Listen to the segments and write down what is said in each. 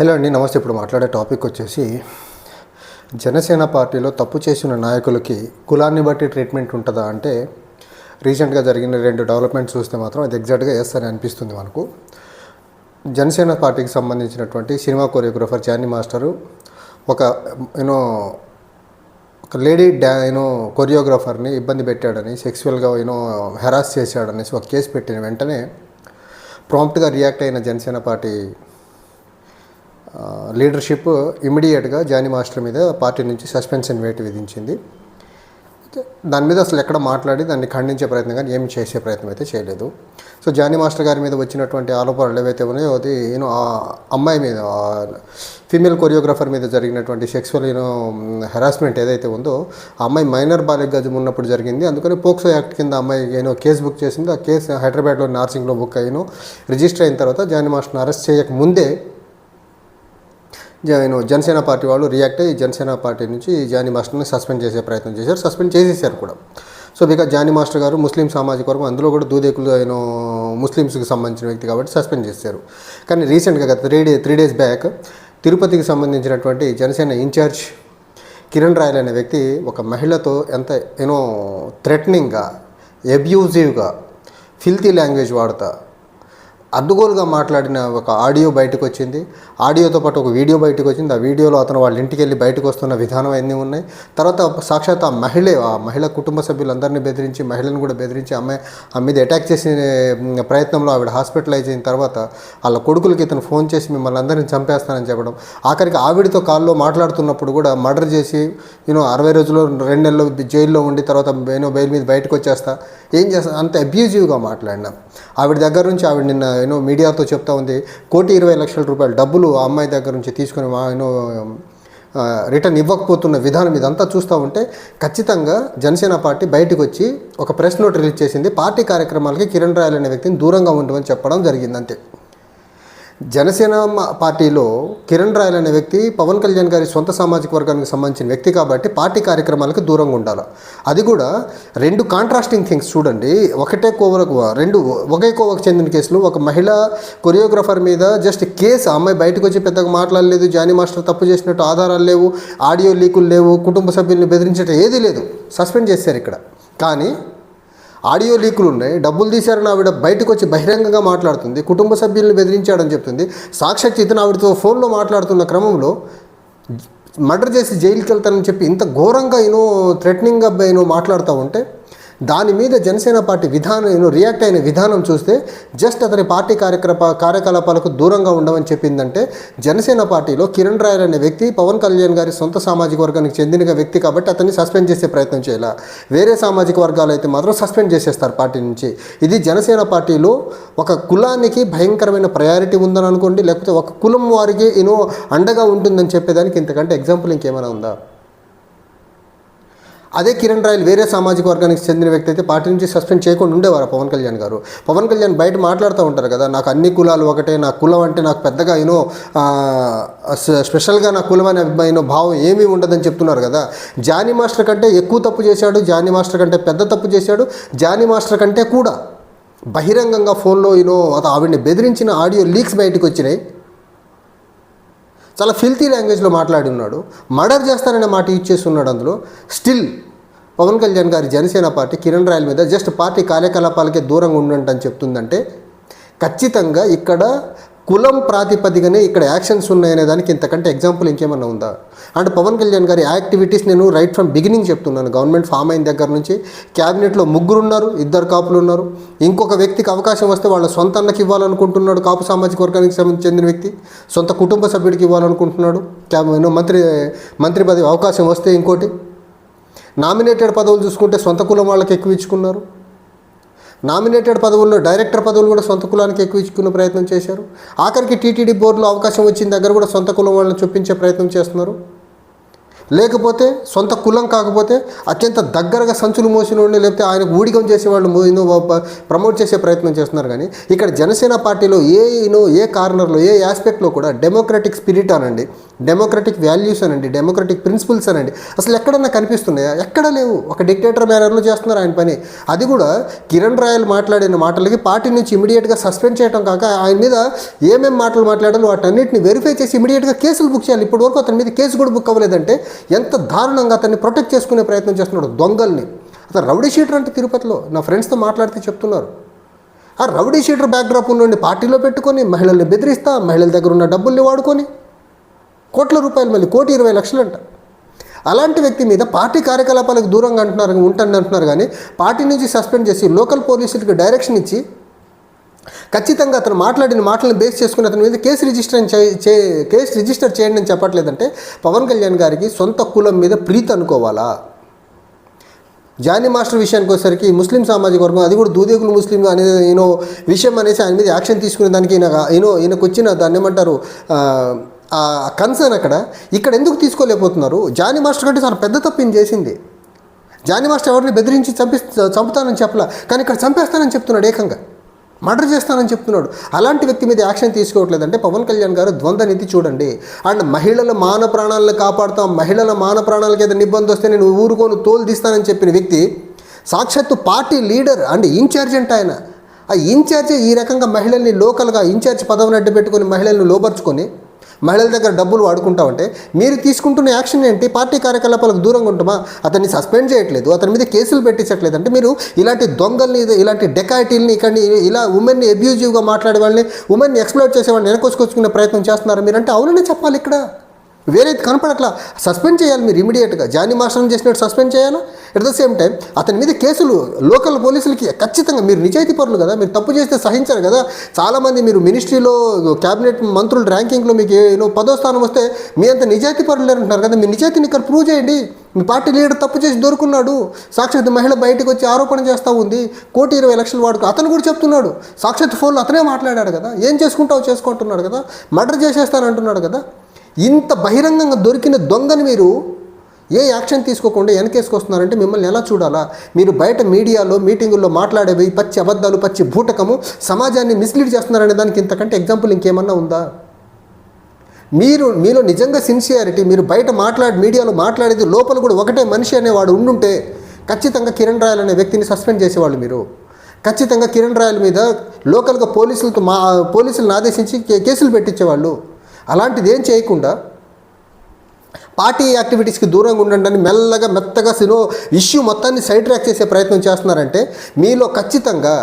Hello అండి నమస్తే. ఇప్పుడు మాట్లాడే టాపిక్ వచ్చేసి జనసేన పార్టీలో తప్పు చేసిన నాయకులకి కులాన్ని బట్టి ట్రీట్మెంట్ ఉంటుందా అంటే రీసెంట్గా జరిగిన రెండు డెవలప్మెంట్స్ చూస్తే మాత్రం అది ఎగ్జాక్ట్గా ఎస్ అని అనిపిస్తుంది మనకు. జనసేన పార్టీకి సంబంధించినటువంటి సినిమా కొరియోగ్రాఫర్ జానీ మాస్టరు ఒక యూనో ఒక లేడీ డా యూనో కొరియోగ్రాఫర్ని ఇబ్బంది పెట్టాడని సెక్సువల్గా యూనో హెరాస్ చేశాడనేసి ఒక కేసు పెట్టిన వెంటనే ప్రాంప్ట్గా రియాక్ట్ అయిన జనసేన పార్టీ లీడర్షిప్ ఇమీడియట్గా జానీ మాస్టర్ మీద పార్టీ నుంచి సస్పెన్షన్ వేటు విధించింది. దాని మీద అసలు ఎక్కడ మాట్లాడి దాన్ని ఖండించే ప్రయత్నం కానీ ఏమి చేసే ప్రయత్నం అయితే చేయలేదు. సో జానీ మాస్టర్ గారి మీద వచ్చినటువంటి ఆరోపణలు ఏవైతే ఉన్నాయో అది యూనో ఆ అమ్మాయి మీద ఫీమేల్ కొరియోగ్రాఫర్ మీద జరిగినటువంటి సెక్సువల్ యూనో హెరాస్మెంట్ ఏదైతే ఉందో ఆ అమ్మాయి మైనర్ బాలికగా ఉన్నప్పుడు జరిగింది. అందుకని పోక్సో యాక్ట్ కింద అమ్మాయి ఏనో కేసు బుక్ చేసింది. ఆ కేసు హైదరాబాద్లో నార్సింగ్లో బుక్ అయ్యాను రిజిస్టర్ అయిన తర్వాత జానీ మాస్టర్ని అరెస్ట్ చేయక ముందే జనసేన పార్టీ వాళ్ళు రియాక్ట్ అయ్యి జనసేన పార్టీ నుంచి జానీ మాస్టర్ని సస్పెండ్ చేసే ప్రయత్నం చేశారు. సస్పెండ్ చేసేసారు కూడా. సో బికాజ్ జానీ మాస్టర్ గారు ముస్లిం సామాజిక వర్గం అందులో కూడా దూదేకులు ఆయన ముస్లిమ్స్కి సంబంధించిన వ్యక్తి కాబట్టి సస్పెండ్ చేశారు. కానీ రీసెంట్గా గత three day three days back తిరుపతికి సంబంధించినటువంటి జనసేన ఇన్ఛార్జ్ కిరణ్ రాయల్ అనే వ్యక్తి ఒక మహిళతో ఎంత యూనో థ్రెటనింగ్గా ఎబ్యూజివ్గా ఫిల్తీ లాంగ్వేజ్ వాడతా అడ్డుగోలుగా మాట్లాడిన ఒక ఆడియో బయటకు వచ్చింది. ఆడియోతో పాటు ఒక వీడియో బయటకు వచ్చింది. ఆ వీడియోలో అతను వాళ్ళ ఇంటికి వెళ్ళి బయటకు వస్తున్న విధానం అన్నీ ఉన్నాయి. తర్వాత సాక్షాత్ ఆ మహిళ ఆ మహిళ కుటుంబ సభ్యులందరినీ బెదిరించి మహిళను కూడా బెదిరించి ఆమె ఆమె మీద అటాక్ చేసే ప్రయత్నంలో ఆవిడ హాస్పిటలైజ్ అయిన తర్వాత వాళ్ళ కొడుకులకి ఇతను ఫోన్ చేసి మిమ్మల్ని అందరిని చంపేస్తానని చెప్పడం. ఆఖరికి ఆవిడతో కాల్లో మాట్లాడుతున్నప్పుడు కూడా మర్డర్ చేసి యూనో అరవై రోజులు రెండు నెలలు జైల్లో ఉండి తర్వాత నేను బెయిల్ మీద బయటకు వచ్చేస్తా. ఏం చేస్తా? అంత అబ్యూజివ్గా మాట్లాడినా. ఆవిడ దగ్గర నుంచి ఆవిడ నిన్న యూనో మీడియాతో చెప్తా ఉంది కోటి ఇరవై లక్షల రూపాయల డబ్బులు ఆ అమ్మాయి దగ్గర నుంచి తీసుకుని మా యూనో రిటర్న్ ఇవ్వకపోతున్న విధానం ఇదంతా చూస్తూ ఉంటే ఖచ్చితంగా జనసేన పార్టీ బయటకు వచ్చి ఒక ప్రెస్ నోట్ రిలీజ్ చేసింది పార్టీ కార్యక్రమాలకి కిరణ్ రాయల్ అనే వ్యక్తిని దూరంగా ఉండమని చెప్పడం జరిగింది అంతే. జనసేన పార్టీలో కిరణ్ రాయల్ అనే వ్యక్తి పవన్ కళ్యాణ్ గారి సొంత సామాజిక వర్గానికి సంబంధించిన వ్యక్తి కాబట్టి పార్టీ కార్యక్రమాలకు దూరంగా ఉండాలి. అది కూడా రెండు కాంట్రాస్టింగ్ థింగ్స్ చూడండి. ఒకటే కోవలకు రెండు ఒకే కోవకు చెందిన కేసులు. ఒక మహిళ కొరియోగ్రాఫర్ మీద జస్ట్ కేసు అమ్మాయి బయటకు వచ్చి పెద్దగా మాట్లాడలేదు జానీ మాస్టర్ తప్పు చేసినట్టు ఆధారాలు లేవు ఆడియో లీకులు లేవు కుటుంబ సభ్యుల్ని బెదిరించడం ఏదీ లేదు. సస్పెండ్ చేశారు ఇక్కడ. కానీ ఆడియో లీకులు ఉన్నాయి. డబ్బులు తీశారని ఆవిడ బయటకు వచ్చి బహిరంగంగా మాట్లాడుతుంది. కుటుంబ సభ్యుల్ని బెదిరించాడని చెప్తుంది. సాక్షాత్ ఇతను ఆవిడతో ఫోన్లో మాట్లాడుతున్న క్రమంలో మర్డర్ చేసి జైలుకి వెళ్తానని చెప్పి ఇంత ఘోరంగా ఏనో థ్రెటనింగ్గా ఈయనో మాట్లాడుతూ ఉంటే దాని మీద జనసేన పార్టీ విధానం రియాక్ట్ అయిన విధానం చూస్తే జస్ట్ అతని పార్టీ కార్యక్రమ కార్యకలాపాలకు దూరంగా ఉండమని చెప్పిందంటే జనసేన పార్టీలో కిరణ్ రాయర్ అనే వ్యక్తి పవన్ కళ్యాణ్ గారి సొంత సామాజిక వర్గానికి చెందిన వ్యక్తి కాబట్టి అతన్ని సస్పెండ్ చేసే ప్రయత్నం చేయాల. వేరే సామాజిక వర్గాలు అయితే మాత్రం సస్పెండ్ చేసేస్తారు పార్టీ నుంచి. ఇది జనసేన పార్టీలో ఒక కులానికి భయంకరమైన ప్రయారిటీ ఉందని అనుకోండి లేకపోతే ఒక కులం వారికి యూనో అండగా ఉంటుందని చెప్పేదానికి ఇంతకంటే ఎగ్జాంపుల్ ఇంకేమైనా ఉందా? అదే కిరణ్ రాయల్ వేరే సామాజిక వర్గానికి చెందిన వ్యక్తి అయితే పార్టీ నుంచి సస్పెండ్ చేయకుండా ఉండేవారు పవన్ కళ్యాణ్ గారు. పవన్ కళ్యాణ్ బయట మాట్లాడుతూ ఉంటారు కదా నాకు అన్ని కులాలు ఒకటే నా కులం అంటే నాకు పెద్దగా యూనో స్పెషల్గా నా కులమైన అనే భావం ఏమీ ఉండదని చెప్తున్నారు కదా. జానీ మాస్టర్ కంటే ఎక్కువ తప్పు చేశాడు జానీ మాస్టర్ కంటే పెద్ద తప్పు చేశాడు జానీ మాస్టర్ కంటే కూడా బహిరంగంగా ఫోన్లో యూనో ఆవిడని బెదిరించిన ఆడియో లీక్స్ బయటకు వచ్చినాయి చాలా ఫిల్తీ లాంగ్వేజ్లో మాట్లాడి ఉన్నాడు. మర్డర్ చేస్తాననే మాట యూజ్ చేస్తున్నాడు అందులో. స్టిల్ పవన్ కళ్యాణ్ గారి జనసేన పార్టీ కిరణ్ రాయల్ మీద జస్ట్ పార్టీ కార్యకలాపాలకే దూరంగా ఉండండి అని చెప్తుందంటే ఖచ్చితంగా ఇక్కడ కులం ప్రాతిపదికనే ఇక్కడ యాక్షన్స్ ఉన్నాయనే దానికి ఇంతకంటే ఎగ్జాంపుల్ ఇంకేమన్నా ఉందా? అంటే పవన్ కళ్యాణ్ గారి యాక్టివిటీస్ నేను రైట్ ఫ్రమ్ బిగినింగ్ చెప్తున్నాను. గవర్నమెంట్ ఫామ్ అయిన దగ్గర నుంచి క్యాబినెట్లో ముగ్గురు ఉన్నారు ఇద్దరు కాపులు ఉన్నారు. ఇంకొక వ్యక్తికి అవకాశం వస్తే వాళ్ళ సొంత అన్నకి ఇవ్వాలనుకుంటున్నాడు కాపు సామాజిక వర్గానికి చెందిన వ్యక్తి. సొంత కుటుంబ సభ్యుడికి ఇవ్వాలనుకుంటున్నాడు. క్యాబ్ మంత్రి మంత్రి పదవి అవకాశం వస్తే ఇంకోటి. నామినేటెడ్ పదవులు చూసుకుంటే సొంత కులం వాళ్ళకి ఎక్కువ ఇచ్చుకున్నారు. నామినేటెడ్ పదవుల్లో డైరెక్టర్ పదవులు కూడా సొంత కులానికి ఎక్కువ ఇచ్చుకునే ప్రయత్నం చేశారు. ఆఖరికి టీటీడీ బోర్డులో అవకాశం వచ్చిన దగ్గర కూడా సొంత కులం వాళ్ళని చూపించే ప్రయత్నం చేస్తున్నారు. లేకపోతే సొంత కులం కాకపోతే అత్యంత దగ్గరగా సంచులు మోసినోడిని లేకపోతే ఆయన ఊడికం చేసేవాళ్ళు ప్రమోట్ చేసే ప్రయత్నం చేస్తున్నారు. కానీ ఇక్కడ జనసేన పార్టీలో ఏ ఇనో ఏ కార్నర్లో ఏ ఆస్పెక్ట్లో కూడా డెమోక్రటిక్ స్పిరిట్ అనండి డెమోక్రటిక్ వాల్యూస్ అనండి డెమోక్రటిక్ ప్రిన్సిపల్స్ అనండి. అసలు ఎక్కడన్నా కనిపిస్తున్నాయా? ఎక్కడ లేవు. ఒక డిక్టేటర్ మేనర్లో చేస్తున్నారు ఆయన పని. అది కూడా కిరణ్ రాయల్ మాట్లాడిన మాటలకి పార్టీ నుంచి ఇమీడియట్గా సస్పెండ్ చేయడం కాక ఆయన మీద ఏమేమి మాటలు మాట్లాడాలో వాటన్నిటిని వెరిఫై చేసి ఇమీడియట్గా కేసులు బుక్ చేయాలి. ఇప్పటివరకు అతని మీద కేసు కూడా బుక్ అవ్వలేదంటే ఎంత దారుణంగా అతన్ని ప్రొటెక్ట్ చేసుకునే ప్రయత్నం చేస్తున్నాడు దొంగల్ని. అతను రౌడీ షీటర్ అంటే తిరుపతిలో. నా ఫ్రెండ్స్తో మాట్లాడితే చెప్తున్నారు. ఆ రౌడీ షీటర్ బ్యాక్డ్రాప్ నుండి పార్టీలో పెట్టుకొని మహిళల్ని బెదిరిస్తా మహిళల దగ్గర ఉన్న డబ్బుల్ని వాడుకొని కోట్ల రూపాయలు మళ్ళీ కోటి ఇరవై లక్షలు అంట అలాంటి వ్యక్తి మీద పార్టీ కార్యకలాపాలకు దూరంగా అంటున్నారు ఉంటుంది అంటున్నారు కానీ పార్టీ నుంచి సస్పెండ్ చేసి లోకల్ పోలీసులకి డైరెక్షన్ ఇచ్చి ఖచ్చితంగా అతను మాట్లాడిన మాటలను బేస్ చేసుకుని అతని మీద కేసు రిజిస్టర్ చే- కేసు రిజిస్టర్ చేయండి అని చెప్పట్లేదంటే పవన్ కళ్యాణ్ గారికి సొంత కులం మీద ప్రీతి అనుకోవాలా? జానీ మాస్టర్ విషయానికి వచ్చేసరికి ముస్లిం సామాజిక వర్గం అది కూడా దూదేగులు ముస్లిం అనే ఈయనో విషయం అనేసి ఆయన మీద యాక్షన్ తీసుకునే దానికి ఈయన ఈయనో ఈయనకు వచ్చిన దాన్ని ఏమంటారు ఆ, కన్సర్న్ అక్కడ. ఇక్కడ ఎందుకు తీసుకోలేకపోతున్నారు? జానీ మాస్టర్ కంటే చాలా పెద్ద తప్పింది చేసింది. జానీ మాస్టర్ ఎవరిని బెదిరించి చంపి చంపుతానని చెప్పలా. కానీ ఇక్కడ చంపేస్తానని చెప్తున్నాడు ఏకంగా. మర్డర్ చేస్తానని చెప్తున్నాడు. అలాంటి వ్యక్తి మీద యాక్షన్ తీసుకోవట్లేదంటే పవన్ కళ్యాణ్ గారు ద్వంద్వ నీతి చూడండి. అండ్ మహిళల మాన ప్రాణాలను కాపాడుతాం. మహిళల మాన ప్రాణాలకి ఏదైనా ఇబ్బంది వస్తే నేను ఊరుకోను తోలు తీస్తానని చెప్పిన వ్యక్తి సాక్షాత్తు పార్టీ లీడర్ అండ్ ఇన్ఛార్జ్ అంట ఆయన. ఆ ఇన్ఛార్జ్ ఈ రకంగా మహిళల్ని లోకల్గా ఇన్ఛార్జ్ పదవిని అడ్డు పెట్టుకొని మహిళల్ని లోపరుచుకొని మహిళల దగ్గర డబ్బులు వాడుకుంటామంటే మీరు తీసుకుంటున్న యాక్షన్ ఏంటి? పార్టీ కార్యకలాపాలకు దూరంగా ఉంటామా? అతన్ని సస్పెండ్ చేయట్లేదు అతని మీద కేసులు పెట్టించట్లేదు అంటే మీరు ఇలాంటి దొంగల్ని ఇలాంటి డెకాయిటీల్ని ఇక్కడ ఇలా ఉమెన్ని అబ్యూజివ్గా మాట్లాడే వాళ్ళని ఉమెన్ని ఎక్స్ప్లోర్ చేసే వాళ్ళని వెనకొసుకొచ్చుకునే ప్రయత్నం చేస్తున్నారు మీరంటే? అవుననే చెప్పాలి ఇక్కడ. వేరేది కనపడట్లా. సస్పెండ్ చేయాలి మీరు ఇమీడియట్గా. జానీ మాస్టర్ని చేసినట్టు సస్పెండ్ చేయాలా? ఎట్ ద సేమ్ టైం అతని మీద కేసులు లోకల్ పోలీసులకి ఖచ్చితంగా మీరు నిజాయితీ పరులు కదా? మీరు తప్పు చేస్తే సహించరు కదా? చాలామంది మీరు మినిస్ట్రీలో క్యాబినెట్ మంత్రుల ర్యాంకింగ్లో మీకు ఏదో పదో స్థానం వస్తే మీ అంత నిజాయితీ పరులు అంటున్నారు కదా? మీ నిజాయితీని ఇక్కడ ప్రూవ్ చేయండి. మీ పార్టీ లీడర్ తప్పు చేసి దొరుకున్నాడు. సాక్షాత్ మహిళ బయటకు వచ్చి ఆరోపణ చేస్తూ ఉంది. కోటి ఇరవై లక్షలు వాడుకు అతను కూడా చెప్తున్నాడు. సాక్షాత్ ఫోన్లో అతనే మాట్లాడాడు కదా? ఏం చేసుకుంటావు చేసుకుంటున్నాడు కదా? మర్డర్ చేసేస్తానంటున్నాడు కదా? ఇంత బహిరంగంగా దొరికిన దొంగని మీరు ఏ యాక్షన్ తీసుకోకుండా వెనకేసుకొస్తున్నారంటే మిమ్మల్ని ఎలా చూడాలా? మీరు బయట మీడియాలో మీటింగుల్లో మాట్లాడేవి పచ్చి అబద్ధాలు పచ్చి భూటకము సమాజాన్ని మిస్లీడ్ చేస్తున్నారనే దానికి ఇంతకంటే ఎగ్జాంపుల్ ఇంకేమన్నా ఉందా? మీరు మీలో నిజంగా సిన్సియారిటీ మీరు బయట మాట్లాడి మీడియాలో మాట్లాడేది లోపల కూడా ఒకటే మనిషి అనేవాడు ఉండుంటే ఖచ్చితంగా కిరణ్ రాయల్ అనే వ్యక్తిని సస్పెండ్ చేసేవాళ్ళు మీరు. ఖచ్చితంగా కిరణ్ రాయల్ మీద లోకల్గా పోలీసులతో మా పోలీసులను ఆదేశించి కే- కేసులు పెట్టించేవాళ్ళు. అలాంటిది ఏం చేయకుండా పార్టీ యాక్టివిటీస్కి దూరంగా ఉండండి అని మెల్లగా మెత్తగా సినో ఇష్యూ మొత్తాన్ని సైడ్ ట్రాక్ చేసే ప్రయత్నం చేస్తున్నారంటే మీలో ఖచ్చితంగా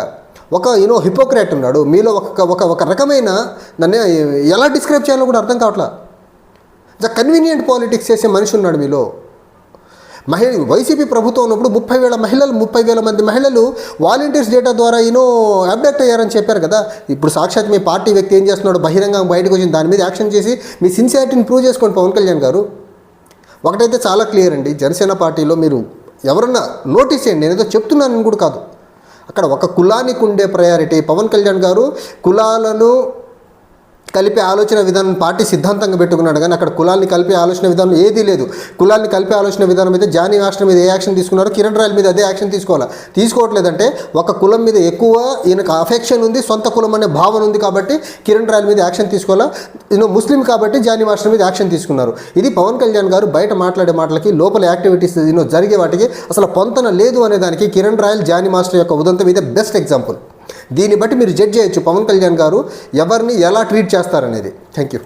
ఒక యూనో హిపోక్రాట్ ఉన్నాడు. మీలో ఒక ఒక ఒక రకమైన నన్ను ఎలా డిస్క్రైబ్ చేయాలో కూడా అర్థం కావట్లా. ద కన్వీనియంట్ పాలిటిక్స్ చేసే మనిషి ఉన్నాడు మీలో. మహిళ వైసీపీ ప్రభుత్వం ఉన్నప్పుడు ముప్పై వేల మహిళలు ముప్పై వేల మంది మహిళలు వాలంటీర్స్ డేటా ద్వారా ఈయనో అప్డేట్ అయ్యారని చెప్పారు కదా. ఇప్పుడు సాక్షాత్ మీ పార్టీ వ్యక్తి ఏం చేస్తున్నాడు? బహిరంగ బయటకు వచ్చిన దాని మీద యాక్షన్ చేసి మీ సిన్సియారిటీని ప్రూవ్ చేసుకోండి పవన్ కళ్యాణ్ గారు. ఒకటైతే చాలా క్లియర్ అండి. జనసేన పార్టీలో మీరు ఎవరన్నా నోటీస్ చేయండి నేను ఏదో చెప్తున్నానని కూడా కాదు. అక్కడ ఒక కులానికి ఉండే ప్రయారిటీ. పవన్ కళ్యాణ్ గారు కులాలను కలిపే ఆలోచన విధానం పార్టీ సిద్ధాంతంగా పెట్టుకున్నాడు. కానీ అక్కడ కులాన్ని కలిపే ఆలోచన విధానం ఏదీ లేదు. కులాన్ని కలిపే ఆలోచన విధానం అయితే జానీ రాష్ట్రం మీద ఏ యాక్షన్ తీసుకున్నారో కిరణ్ రాయల్ మీద అదే యాక్షన్ తీసుకోవాలా? తీసుకోవట్లేదంటే ఒక కులం మీద ఎక్కువ ఈయనకు అఫెక్షన్ ఉంది సొంత కులం అనే భావన ఉంది కాబట్టి కిరణ్ రాయల్ మీద యాక్షన్ తీసుకోవాలా? ఈయన ముస్లిం కాబట్టి జానీ మాస్టర్ మీద యాక్షన్ తీసుకున్నారు. ఇది పవన్ కళ్యాణ్ గారు బయట మాట్లాడే మాటలకి లోపల యాక్టివిటీస్ ఈయన జరిగే వాటికి అసలు పొంతన లేదు అనే దానికి కిరణ్ రాయల్ జానీ మాస్టర్ యొక్క ఉదంతం ఇదే బెస్ట్ ఎగ్జాంపుల్. దీన్ని బట్టి మీరు జడ్జ్ చేయొచ్చు పవన్ కళ్యాణ్ గారు ఎవరిని ఎలా ట్రీట్ చేస్తారనేది. Thank you